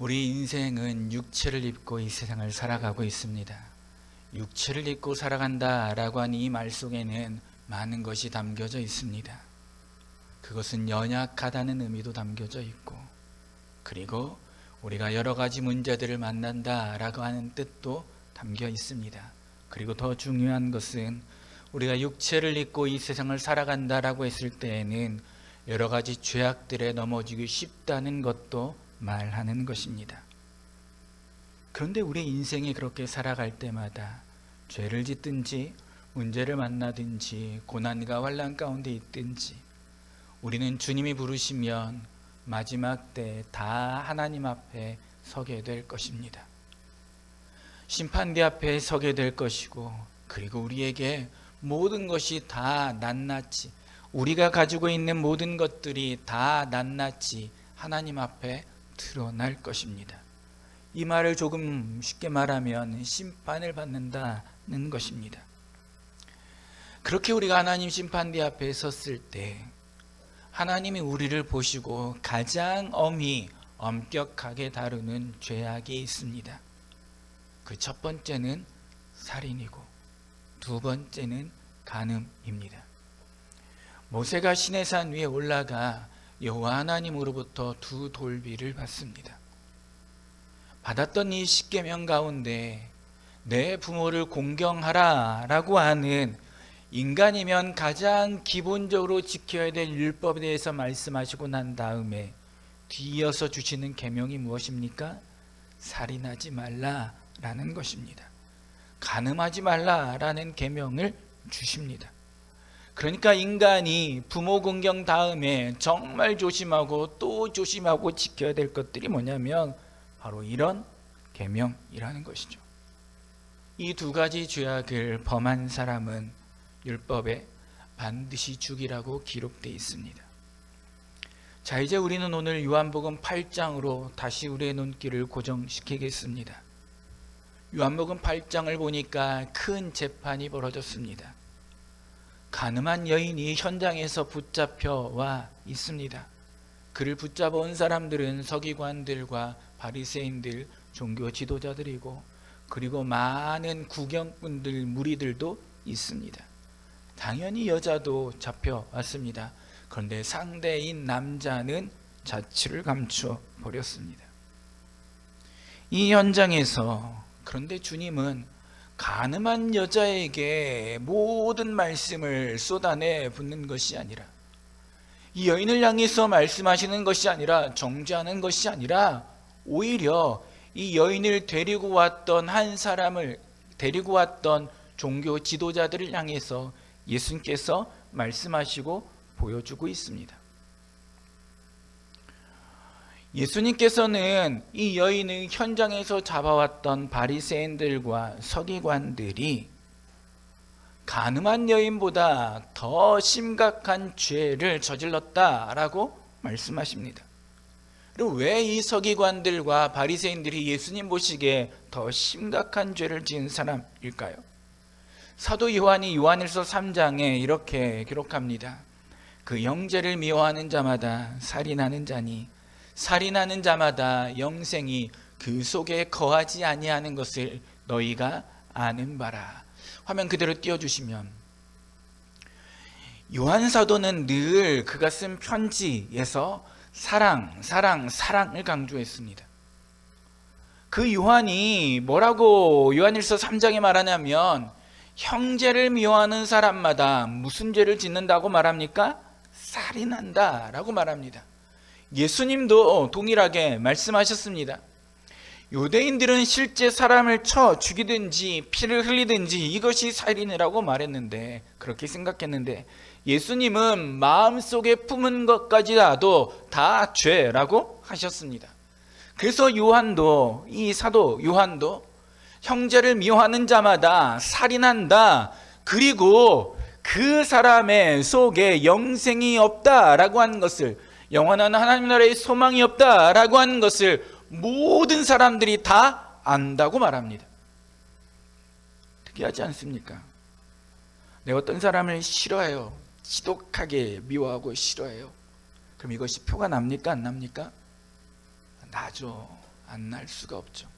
우리 인생은 육체를 입고 이 세상을 살아가고 있습니다. 육체를 입고 살아간다 라고 하는 이말 속에는 많은 것이 담겨져 있습니다. 그것은 연약하다는 의미도 담겨져 있고, 그리고 우리가 여러 가지 문제들을 만난다 라고 하는 뜻도 담겨 있습니다. 그리고 더 중요한 것은 우리가 육체를 입고 이 세상을 살아간다라고 했을 때에는 여러 가지 죄악들에 넘어지기 쉽다는 것도 말하는 것입니다. 그런데 우리 인생이 그렇게 살아갈 때마다 죄를 짓든지 문제를 만나든지 고난과 환란 가운데 있든지 우리는 주님이 부르시면 마지막 때 다 하나님 앞에 서게 될 것입니다. 심판대 앞에 서게 될 것이고 그리고 우리에게 모든 것이 다 낱낱이 우리가 가지고 있는 모든 것들이 다 낱낱이 하나님 앞에 드러날 것입니다. 이 말을 조금 쉽게 말하면 심판을 받는다는 것입니다. 그렇게 우리가 하나님 심판대 앞에 섰을 때 하나님이 우리를 보시고 가장 엄히 엄격하게 다루는 죄악이 있습니다. 그 첫 번째는 살인이고 두 번째는 간음입니다. 모세가 시내산 위에 올라가 여호와 하나님으로부터 두 돌비를 받습니다. 받았던 이 십계명 가운데 내 부모를 공경하라라고 하는 인간이면 가장 기본적으로 지켜야 될 율법에 대해서 말씀하시고 난 다음에 뒤이어서 주시는 계명이 무엇입니까? 살인하지 말라라는 것입니다. 간음하지 말라라는 계명을 주십니다. 그러니까 인간이 부모 공경 다음에 정말 조심하고 또 조심하고 지켜야 될 것들이 뭐냐면 바로 이런 계명이라는 것이죠. 이 두 가지 죄악을 범한 사람은 율법에 반드시 죽이라고 기록되어 있습니다. 자, 이제 우리는 오늘 요한복음 8장으로 다시 우리의 눈길을 고정시키겠습니다. 요한복음 8장을 보니까 큰 재판이 벌어졌습니다. 가늠한 여인이 현장에서 붙잡혀 와 있습니다. 그를 붙잡아 온 사람들은 서기관들과 바리새인들, 종교 지도자들이고 그리고 많은 구경꾼들, 무리들도 있습니다. 당연히 여자도 잡혀왔습니다. 그런데 상대인 남자는 자취를 감추어 버렸습니다. 이 현장에서 그런데 주님은 가늠한 여자에게 모든 말씀을 쏟아내 붓는 것이 아니라 이 여인을 향해서 말씀하시는 것이 아니라 정죄하는 것이 아니라 오히려 이 여인을 데리고 왔던 한 사람을 데리고 왔던 종교 지도자들을 향해서 예수님께서 말씀하시고 보여주고 있습니다. 예수님께서는 이 여인을 현장에서 잡아왔던 바리새인들과 서기관들이 가늠한 여인보다 더 심각한 죄를 저질렀다라고 말씀하십니다. 그리고 왜 이 서기관들과 바리새인들이 예수님 보시기에 더 심각한 죄를 지은 사람일까요? 사도 요한이 요한일서 3장에 이렇게 기록합니다. 그 형제를 미워하는 자마다 살인하는 자니 살인하는 자마다 영생이 그 속에 거하지 아니하는 것을 너희가 아는 바라. 화면 그대로 띄워 주시면 요한 사도는 늘 그가 쓴 편지에서 사랑, 사랑, 사랑을 강조했습니다. 그 요한이 뭐라고 요한일서 3장에 말하냐면 형제를 미워하는 사람마다 무슨 죄를 짓는다고 말합니까? 살인한다라고 말합니다. 예수님도 동일하게 말씀하셨습니다. 유대인들은 실제 사람을 쳐 죽이든지 피를 흘리든지 이것이 살인이라고 말했는데 그렇게 생각했는데 예수님은 마음속에 품은 것까지라도 다 죄라고 하셨습니다. 그래서 요한도 이 사도 요한도 형제를 미워하는 자마다 살인한다. 그리고 그 사람의 속에 영생이 없다라고 하는 것을 영원한 하나님 나라의 소망이 없다라고 하는 것을 모든 사람들이 다 안다고 말합니다. 특이하지 않습니까? 내가 어떤 사람을 싫어해요. 지독하게 미워하고 싫어해요. 그럼 이것이 표가 납니까? 안 납니까? 나죠. 만날 수가 없죠.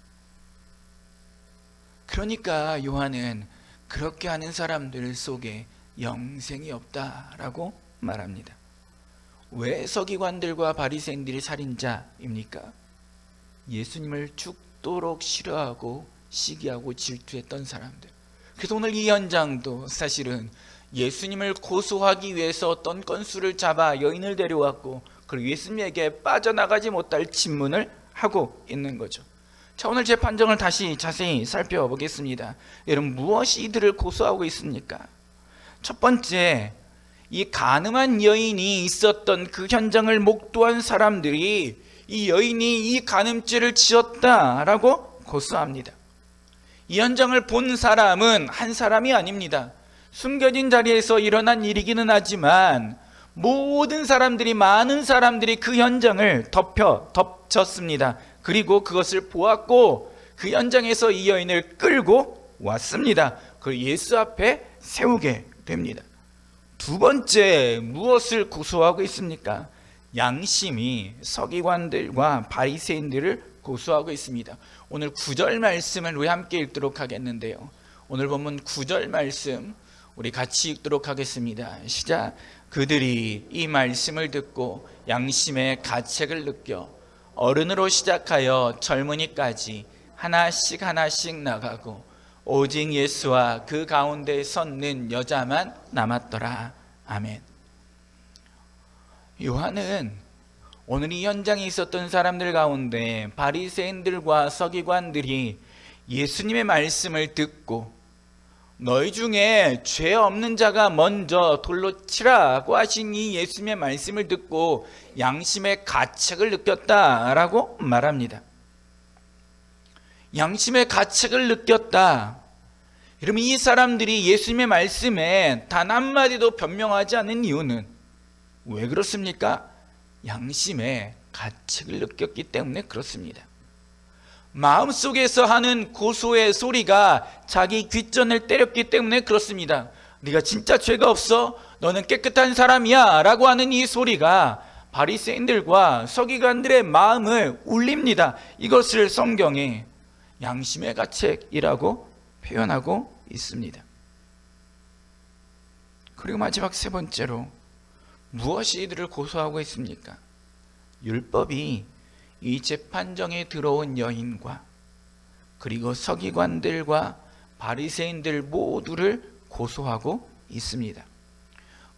그러니까 요한은 그렇게 하는 사람들 속에 영생이 없다라고 말합니다. 왜 서기관들과 바리새인들이 살인자입니까? 예수님을 죽도록 싫어하고 시기하고 질투했던 사람들. 그래서 오늘 이 현장도 사실은 예수님을 고소하기 위해서 어떤 건수를 잡아 여인을 데려왔고 그리고 예수님에게 빠져나가지 못할 질문을 하고 있는 거죠. 자, 오늘 제 판정을 다시 자세히 살펴보겠습니다. 여러분, 무엇이 이들을 고소하고 있습니까? 첫 번째, 이 가늠한 여인이 있었던 그 현장을 목도한 사람들이 이 여인이 이 간음죄를 지었다라고 고소합니다. 이 현장을 본 사람은 한 사람이 아닙니다. 숨겨진 자리에서 일어난 일이기는 하지만 모든 사람들이 많은 사람들이 그 현장을 덮여 덮쳤습니다. 그리고 그것을 보았고 그 현장에서 이 여인을 끌고 왔습니다. 그 예수 앞에 세우게 됩니다. 두 번째 무엇을 고소하고 있습니까? 양심이 서기관들과 바리새인들을 고소하고 있습니다. 오늘 구절 말씀을 우리 함께 읽도록 하겠는데요. 오늘 본문 구절 말씀 우리 같이 읽도록 하겠습니다. 시작. 그들이 이 말씀을 듣고 양심의 가책을 느껴 어른으로 시작하여 젊은이까지 하나씩 하나씩 나가고 오직 예수와 그 가운데 섰는 여자만 남았더라. 아멘. 요한은 오늘 이 현장에 있었던 사람들 가운데 바리새인들과 서기관들이 예수님의 말씀을 듣고 너희 중에 죄 없는 자가 먼저 돌로 치라고 하신 이 예수님의 말씀을 듣고 양심의 가책을 느꼈다라고 말합니다. 양심의 가책을 느꼈다. 여러분 이 사람들이 예수님의 말씀에 단 한마디도 변명하지 않는 이유는 왜 그렇습니까? 양심의 가책을 느꼈기 때문에 그렇습니다. 마음속에서 하는 고소의 소리가 자기 귓전을 때렸기 때문에 그렇습니다. 네가 진짜 죄가 없어? 너는 깨끗한 사람이야 라고 하는 이 소리가 바리새인들과 서기관들의 마음을 울립니다. 이것을 성경에 양심의 가책이라고 표현하고 있습니다. 그리고 마지막 세 번째로 무엇이 이들을 고소하고 있습니까? 율법이 이 재판정에 들어온 여인과 그리고 서기관들과 바리새인들 모두를 고소하고 있습니다.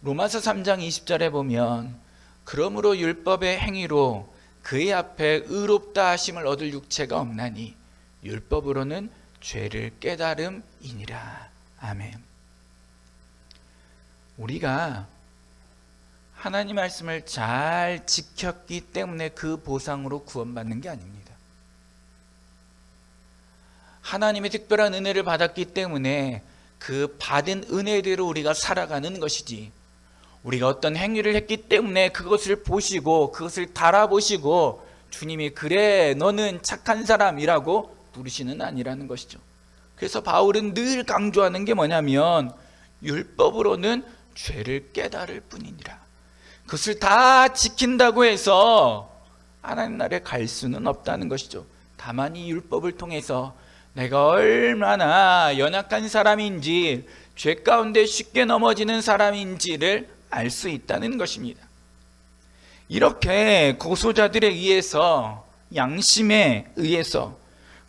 로마서 3장 20절에 보면 그러므로 율법의 행위로 그의 앞에 의롭다 하심을 얻을 육체가 없나니 율법으로는 죄를 깨달음이니라. 아멘. 우리가 하나님 말씀을 잘 지켰기 때문에 그 보상으로 구원받는 게 아닙니다. 하나님의 특별한 은혜를 받았기 때문에 그 받은 은혜대로 우리가 살아가는 것이지. 우리가 어떤 행위를 했기 때문에 그것을 보시고 그것을 달아보시고 주님이 그래 너는 착한 사람이라고 부르시는 아니라는 것이죠. 그래서 바울은 늘 강조하는 게 뭐냐면 율법으로는 죄를 깨달을 뿐이니라. 그것을 다 지킨다고 해서 하나님 나라에 갈 수는 없다는 것이죠. 다만 이 율법을 통해서 내가 얼마나 연약한 사람인지 죄 가운데 쉽게 넘어지는 사람인지를 알 수 있다는 것입니다. 이렇게 고소자들에 의해서 양심에 의해서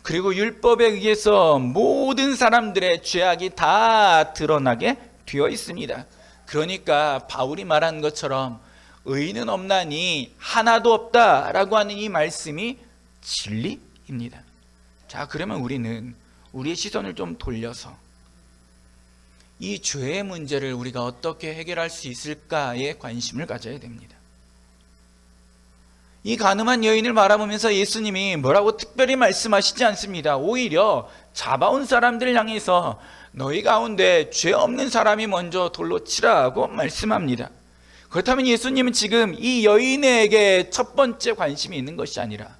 그리고 율법에 의해서 모든 사람들의 죄악이 다 드러나게 되어 있습니다. 그러니까 바울이 말한 것처럼 의인은 없나니 하나도 없다라고 하는 이 말씀이 진리입니다. 자, 그러면 우리는 우리의 시선을 좀 돌려서 이 죄의 문제를 우리가 어떻게 해결할 수 있을까에 관심을 가져야 됩니다. 이 가늠한 여인을 바라보면서 예수님이 뭐라고 특별히 말씀하시지 않습니다. 오히려 잡아온 사람들을 향해서 너희 가운데 죄 없는 사람이 먼저 돌로 치라고 말씀합니다. 그렇다면 예수님은 지금 이 여인에게 첫 번째 관심이 있는 것이 아니라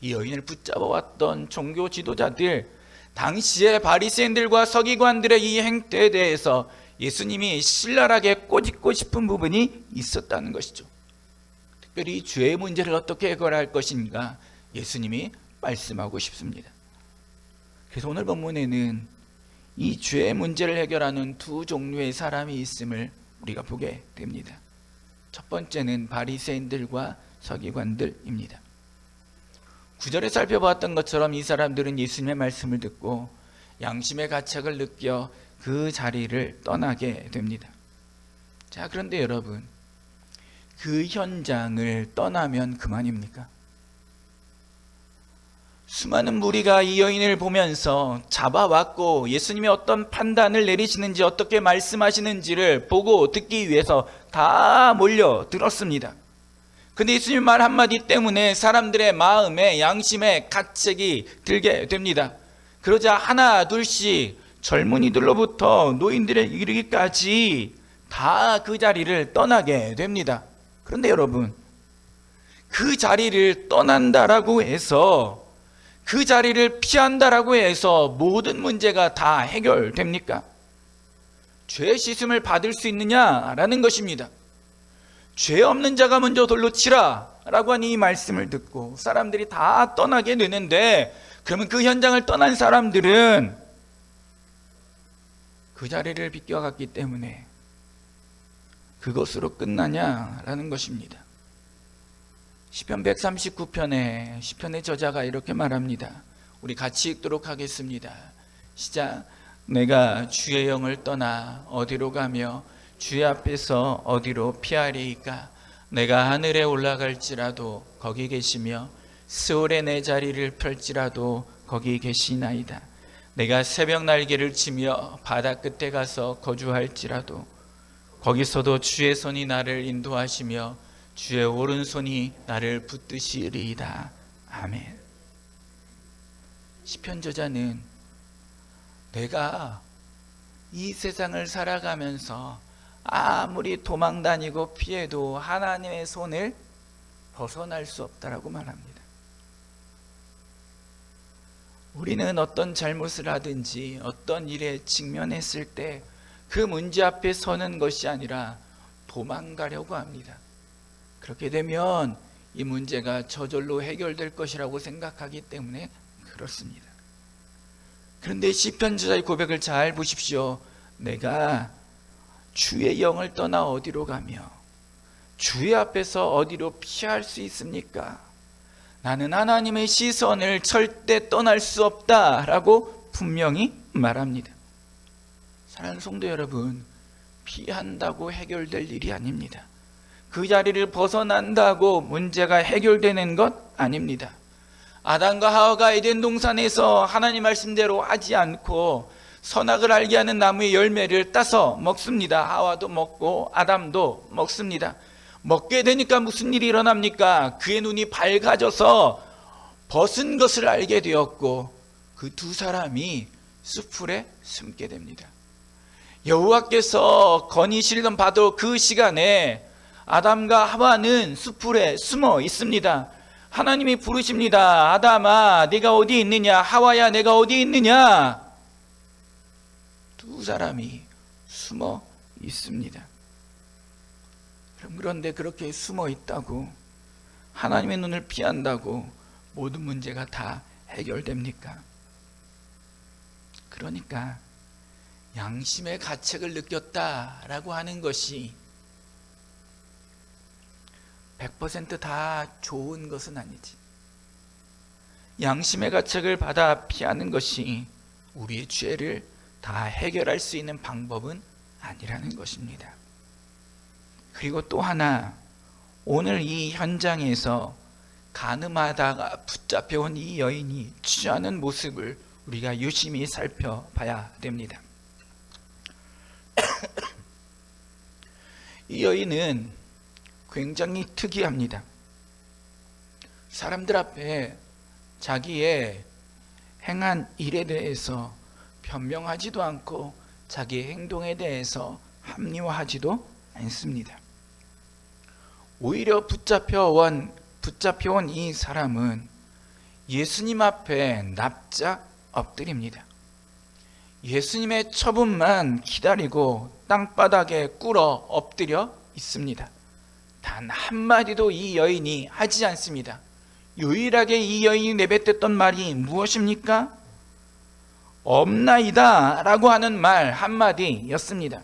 이 여인을 붙잡아 왔던 종교 지도자들 당시의 바리새인들과 서기관들의 이 행태에 대해서 예수님이 신랄하게 꼬집고 싶은 부분이 있었다는 것이죠. 특별히 죄의 문제를 어떻게 해결할 것인가 예수님이 말씀하고 싶습니다. 그래서 오늘 본문에는 이 죄의 문제를 해결하는 두 종류의 사람이 있음을 우리가 보게 됩니다. 첫 번째는 바리새인들과 서기관들입니다. 구절에 살펴보았던 것처럼 이 사람들은 예수님의 말씀을 듣고 양심의 가책을 느껴 그 자리를 떠나게 됩니다. 자, 그런데 여러분, 그 현장을 떠나면 그만입니까? 수많은 무리가 이 여인을 보면서 잡아왔고 예수님이 어떤 판단을 내리시는지 어떻게 말씀하시는지를 보고 듣기 위해서 다 몰려 들었습니다. 근데 예수님 말 한마디 때문에 사람들의 마음에 양심에 가책이 들게 됩니다. 그러자 하나 둘씩 젊은이들로부터 노인들에 이르기까지 다 그 자리를 떠나게 됩니다. 그런데 여러분, 그 자리를 떠난다라고 해서 그 자리를 피한다라고 해서 모든 문제가 다 해결됩니까? 죄 씻음을 받을 수 있느냐라는 것입니다. 죄 없는 자가 먼저 돌로 치라 라고 하는 이 말씀을 듣고 사람들이 다 떠나게 되는데 그러면 그 현장을 떠난 사람들은 그 자리를 비껴갔기 때문에 그것으로 끝나냐라는 것입니다. 시편 139편에 시편의 저자가 이렇게 말합니다. 우리 같이 읽도록 하겠습니다. 시작. 내가 주의 영을 떠나 어디로 가며 주의 앞에서 어디로 피하리이까? 내가 하늘에 올라갈지라도 거기 계시며 스올에 내 자리를 펼지라도 거기 계시나이다. 내가 새벽 날개를 치며 바다 끝에 가서 거주할지라도 거기서도 주의 손이 나를 인도하시며 주의 오른손이 나를 붙드시리이다. 아멘. 시편 저자는 내가 이 세상을 살아가면서 아무리 도망 다니고 피해도 하나님의 손을 벗어날 수 없다라고 말합니다. 우리는 어떤 잘못을 하든지 어떤 일에 직면했을 때 그 문제 앞에 서는 것이 아니라 도망가려고 합니다. 그렇게 되면 이 문제가 저절로 해결될 것이라고 생각하기 때문에 그렇습니다. 그런데 시편 저자의 고백을 잘 보십시오. 내가 주의 영을 떠나 어디로 가며 주의 앞에서 어디로 피할 수 있습니까? 나는 하나님의 시선을 절대 떠날 수 없다라고 분명히 말합니다. 사랑하는 성도 여러분, 피한다고 해결될 일이 아닙니다. 그 자리를 벗어난다고 문제가 해결되는 것 아닙니다. 아담과 하와가 에덴 동산에서 하나님 말씀대로 하지 않고 선악을 알게 하는 나무의 열매를 따서 먹습니다. 하와도 먹고 아담도 먹습니다. 먹게 되니까 무슨 일이 일어납니까? 그의 눈이 밝아져서 벗은 것을 알게 되었고 그 두 사람이 숲풀에 숨게 됩니다. 여호와께서 건의실던 바도 그 시간에 아담과 하와는 숲풀에 숨어 있습니다. 하나님이 부르십니다. 아담아, 네가 어디 있느냐? 하와야, 내가 어디 있느냐? 두 사람이 숨어 있습니다. 그런데 그렇게 숨어 있다고 하나님의 눈을 피한다고 모든 문제가 다 해결됩니까? 그러니까 양심의 가책을 느꼈다라고 하는 것이 100%다 좋은 것은 아니지. 양심의 가책을 받아 피하는 것이 우리의 죄를 다 해결할 수 있는 방법은 아니라는 것입니다. 그리고 또 하나, 오늘 이 현장에서 가늠하다가 붙잡혀온 이 여인이 취하는 모습을 우리가 유심히 살펴봐야 됩니다. 이 여인은 굉장히 특이합니다. 사람들 앞에 자기의 행한 일에 대해서 변명하지도 않고 자기의 행동에 대해서 합리화하지도 않습니다. 오히려 붙잡혀온 붙잡혀온 이 사람은 예수님 앞에 납작 엎드립니다. 예수님의 처분만 기다리고 땅바닥에 꿇어 엎드려 있습니다. 단 한마디도 이 여인이 하지 않습니다. 유일하게 이 여인이 내뱉었던 말이 무엇입니까? 없나이다 라고 하는 말 한마디였습니다.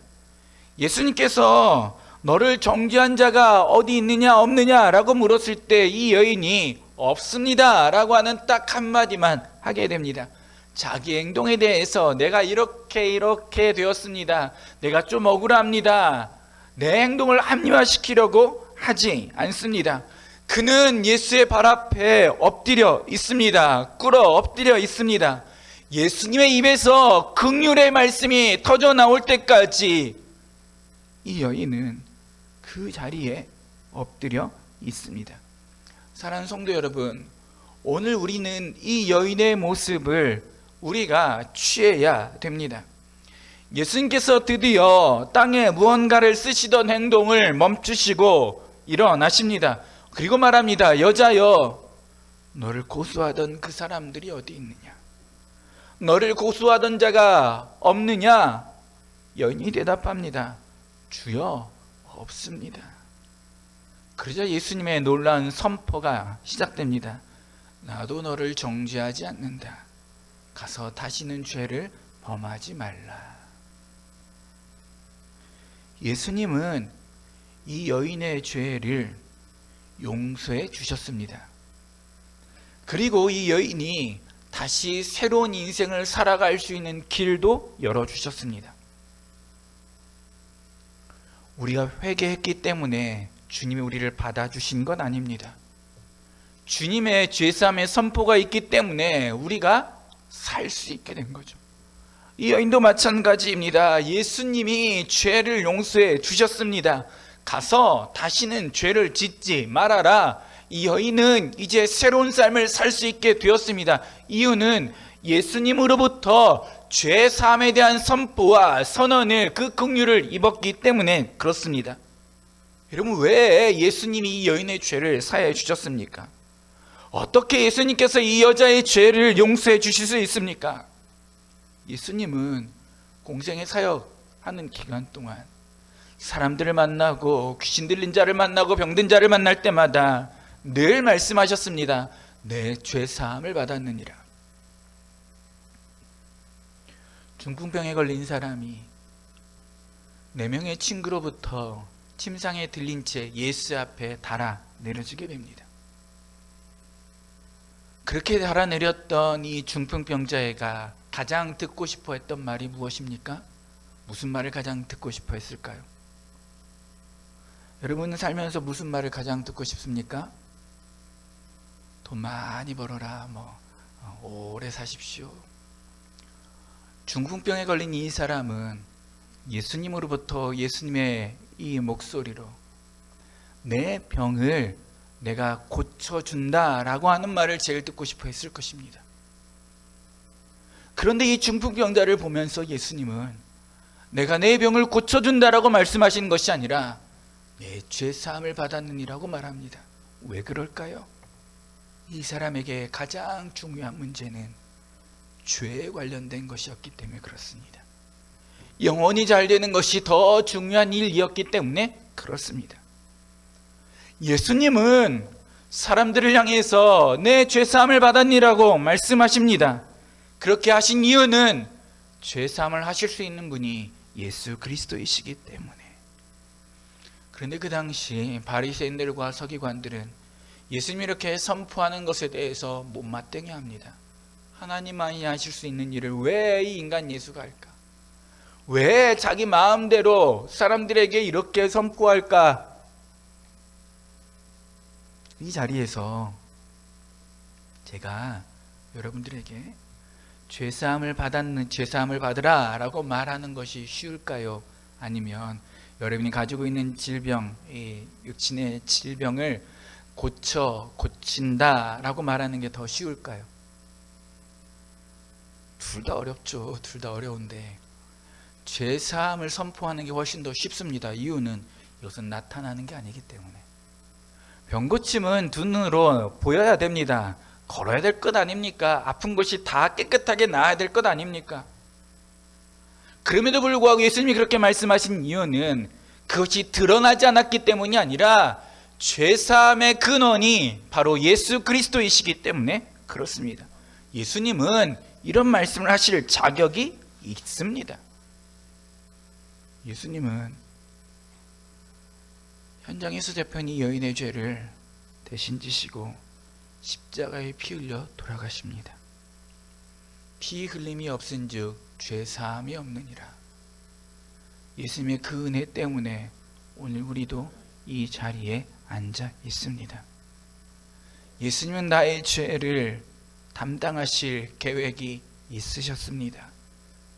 예수님께서 너를 정죄한 자가 어디 있느냐 없느냐 라고 물었을 때 이 여인이 없습니다 라고 하는 딱 한마디만 하게 됩니다. 자기 행동에 대해서 내가 이렇게 이렇게 되었습니다. 내가 좀 억울합니다. 내 행동을 합리화시키려고 하지 않습니다. 그는 예수의 발 앞에 엎드려 있습니다. 꿇어 엎드려 있습니다. 예수님의 입에서 극률의 말씀이 터져 나올 때까지 이 여인은 그 자리에 엎드려 있습니다. 사랑하는 성도 여러분, 오늘 우리는 이 여인의 모습을 우리가 취해야 됩니다. 예수님께서 드디어 땅에 무언가를 쓰시던 행동을 멈추시고 일어나십니다. 그리고 말합니다. 여자여, 너를 고소하던 그 사람들이 어디 있느냐? 너를 고소하던 자가 없느냐? 여인이 대답합니다. 주여, 없습니다. 그러자 예수님의 놀라운 선포가 시작됩니다. 나도 너를 정죄하지 않는다. 가서 다시는 죄를 범하지 말라. 예수님은 이 여인의 죄를 용서해 주셨습니다. 그리고 이 여인이 다시 새로운 인생을 살아갈 수 있는 길도 열어주셨습니다. 우리가 회개했기 때문에 주님이 우리를 받아주신 건 아닙니다. 주님의 죄사함의 선포가 있기 때문에 우리가 살 수 있게 된 거죠. 이 여인도 마찬가지입니다. 예수님이 죄를 용서해 주셨습니다. 가서 다시는 죄를 짓지 말아라. 이 여인은 이제 새로운 삶을 살 수 있게 되었습니다. 이유는 예수님으로부터 죄 사함에 대한 선포와 선언을 그 긍휼을 입었기 때문에 그렇습니다. 여러분 왜 예수님이 이 여인의 죄를 사해 주셨습니까? 어떻게 예수님께서 이 여자의 죄를 용서해 주실 수 있습니까? 예수님은 공생의 사역하는 기간 동안 사람들을 만나고 귀신 들린 자를 만나고 병든 자를 만날 때마다 늘 말씀하셨습니다. 내 죄 사함을 받았느니라. 중풍병에 걸린 사람이 네 명의 친구로부터 침상에 들린 채 예수 앞에 달아 내려지게 됩니다. 그렇게 달아 내렸던 이 중풍병자애가 가장 듣고 싶어 했던 말이 무엇입니까? 무슨 말을 가장 듣고 싶어 했을까요? 여러분은 살면서 무슨 말을 가장 듣고 싶습니까? 돈 많이 벌어라, 뭐, 어, 오래 사십시오. 중풍병에 걸린 이 사람은 예수님으로부터 예수님의 이 목소리로 내 병을 내가 고쳐준다 라고 하는 말을 제일 듣고 싶어 했을 것입니다. 그런데 이 중풍병자를 보면서 예수님은 내가 내 병을 고쳐준다라고 말씀하시는 것이 아니라 내 죄 사함을 받았느니라고 말합니다. 왜 그럴까요? 이 사람에게 가장 중요한 문제는 죄에 관련된 것이었기 때문에 그렇습니다. 영원히 잘 되는 것이 더 중요한 일이었기 때문에 그렇습니다. 예수님은 사람들을 향해서 내 죄사함을 받았니라고 말씀하십니다. 그렇게 하신 이유는 죄사함을 하실 수 있는 분이 예수 그리스도이시기 때문에. 그런데 그 당시 바리새인들과 서기관들은 예수님이 이렇게 선포하는 것에 대해서 못마땅해 합니다. 하나님만이 하실 수 있는 일을 왜 이 인간 예수가 할까? 왜 자기 마음대로 사람들에게 이렇게 선포할까? 이 자리에서 제가 여러분들에게 죄 사함을 받았는 죄 사함을 받으라라고 말하는 것이 쉬울까요? 아니면 여러분이 가지고 있는 질병, 이 육신의 질병을 고쳐 고친다라고 말하는 게 더 쉬울까요? 둘 다 어렵죠. 둘 다 어려운데 죄 사함을 선포하는 게 훨씬 더 쉽습니다. 이유는 이것은 나타나는 게 아니기 때문에 병 고침은 두 눈으로 보여야 됩니다. 걸어야 될 것 아닙니까? 아픈 것이 다 깨끗하게 나아야 될 것 아닙니까? 그럼에도 불구하고 예수님이 그렇게 말씀하신 이유는 그것이 드러나지 않았기 때문이 아니라 죄사함의 근원이 바로 예수 그리스도이시기 때문에 그렇습니다. 예수님은 이런 말씀을 하실 자격이 있습니다. 예수님은 현장에서 잡힌 이 여인의 죄를 대신 지시고 십자가에 피 흘려 돌아가십니다. 피 흘림이 없은즉 죄 사함이 없느니라. 예수님의 그 은혜 때문에 오늘 우리도 이 자리에 앉아 있습니다. 예수님은 나의 죄를 담당하실 계획이 있으셨습니다.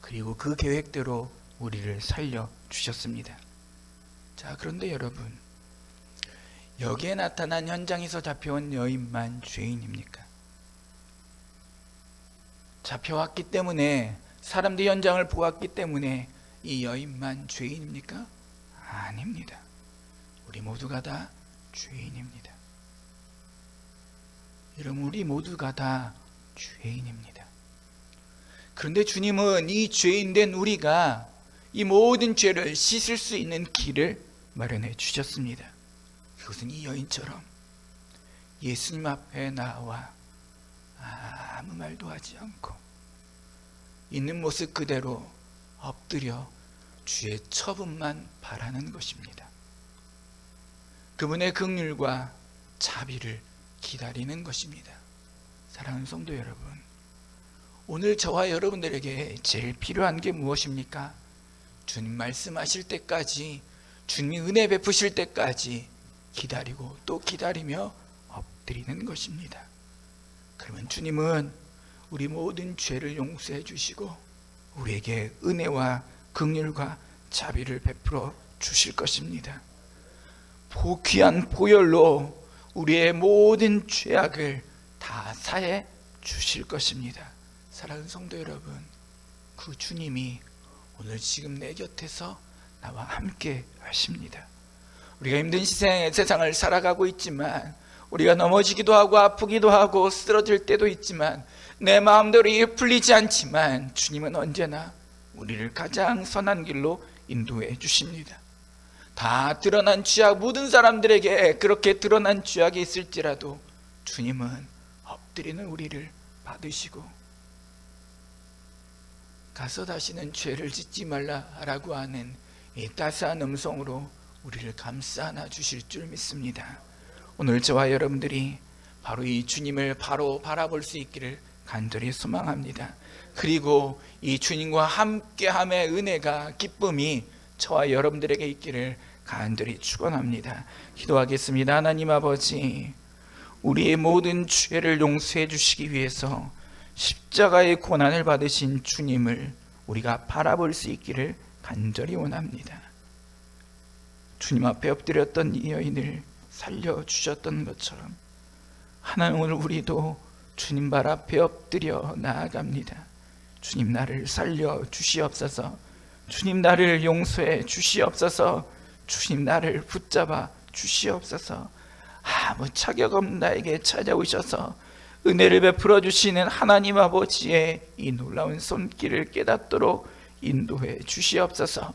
그리고 그 계획대로 우리를 살려 주셨습니다. 자, 그런데 여러분, 여기에 나타난 현장에서 잡혀온 여인만 죄인입니까? 잡혀왔기 때문에 사람들이 현장을 보았기 때문에 이 여인만 죄인입니까? 아닙니다. 우리 모두가 다 죄인입니다. 여러분 우리 모두가 다 죄인입니다. 그런데 주님은 이 죄인된 우리가 이 모든 죄를 씻을 수 있는 길을 마련해 주셨습니다. 그것은 이 여인처럼 예수님 앞에 나와 아무 말도 하지 않고 있는 모습 그대로 엎드려 주의 처분만 바라는 것입니다. 그분의 긍휼과 자비를 기다리는 것입니다. 사랑하는 성도 여러분, 오늘 저와 여러분들에게 제일 필요한 게 무엇입니까? 주님 말씀하실 때까지, 주님이 은혜 베푸실 때까지 기다리고 또 기다리며 엎드리는 것입니다. 그러면 주님은 우리 모든 죄를 용서해 주시고 우리에게 은혜와 긍휼과 자비를 베풀어 주실 것입니다. 보귀한 보혈로 우리의 모든 죄악을 다 사해 주실 것입니다. 사랑하는 성도 여러분, 그 주님이 오늘 지금 내 곁에서 나와 함께 하십니다. 우리가 힘든 시세- 세상을 살아가고 있지만 우리가 넘어지기도 하고 아프기도 하고 쓰러질 때도 있지만 내 마음대로 이게 풀리지 않지만 주님은 언제나 우리를 가장 선한 길로 인도해 주십니다. 다 드러난 죄악 모든 사람들에게 그렇게 드러난 죄악이 있을지라도 주님은 엎드리는 우리를 받으시고 가서 다시는 죄를 짓지 말라라고 하는 이 따스한 음성으로 우리를 감싸 안아 주실 줄 믿습니다. 오늘 저와 여러분들이 바로 이 주님을 바로 바라볼 수 있기를 간절히 소망합니다. 그리고 이 주님과 함께함의 은혜가 기쁨이 저와 여러분들에게 있기를 간절히 축원합니다. 기도하겠습니다. 하나님 아버지, 우리의 모든 죄를 용서해 주시기 위해서 십자가의 고난을 받으신 주님을 우리가 바라볼 수 있기를 간절히 원합니다. 주님 앞에 엎드렸던 이 여인을 살려 주셨던 것처럼 하나님 오늘 우리도 주님 발 앞에 엎드려 나아갑니다. 주님 나를 살려 주시옵소서. 주님 나를 용서해 주시옵소서. 주님 나를 붙잡아 주시옵소서. 아무 자격 없는 나에게 찾아오셔서 은혜를 베풀어 주시는 하나님 아버지의 이 놀라운 손길을 깨닫도록 인도해 주시옵소서.